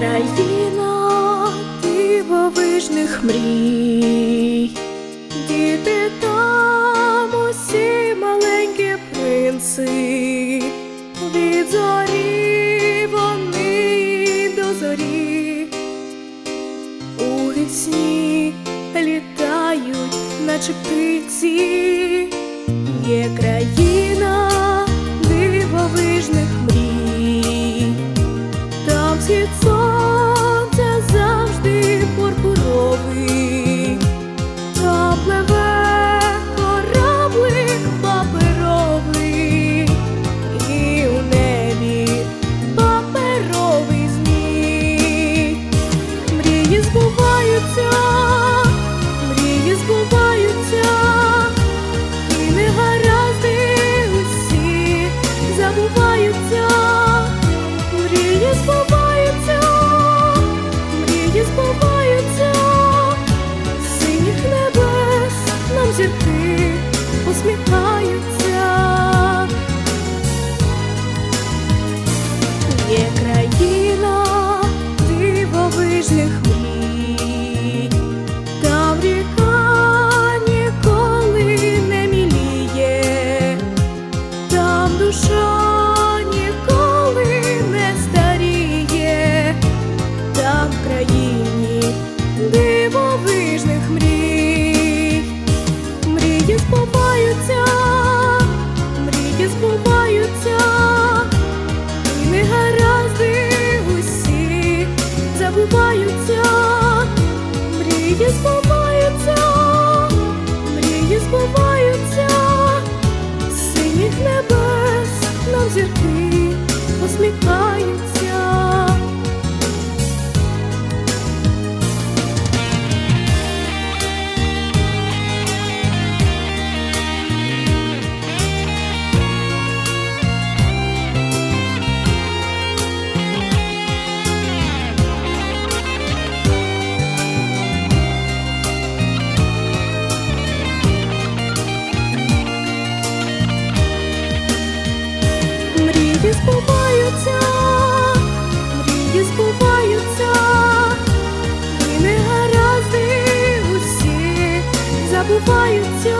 Країна дивовижних мрій, діти там усі маленькі принци, від зорі вони до зорі, у вісні літають, наче птиці. Є забуваються. Мрії збуваються, мрії збуваються, синіх небес нам зірки посміхаються. Є країна дивовижних мрій, там ріка ніколи не міліє, там душа збуваються, мрії збуваються, і негаразди усі забуваються, негаразди усі забуваються, мрії збуваються.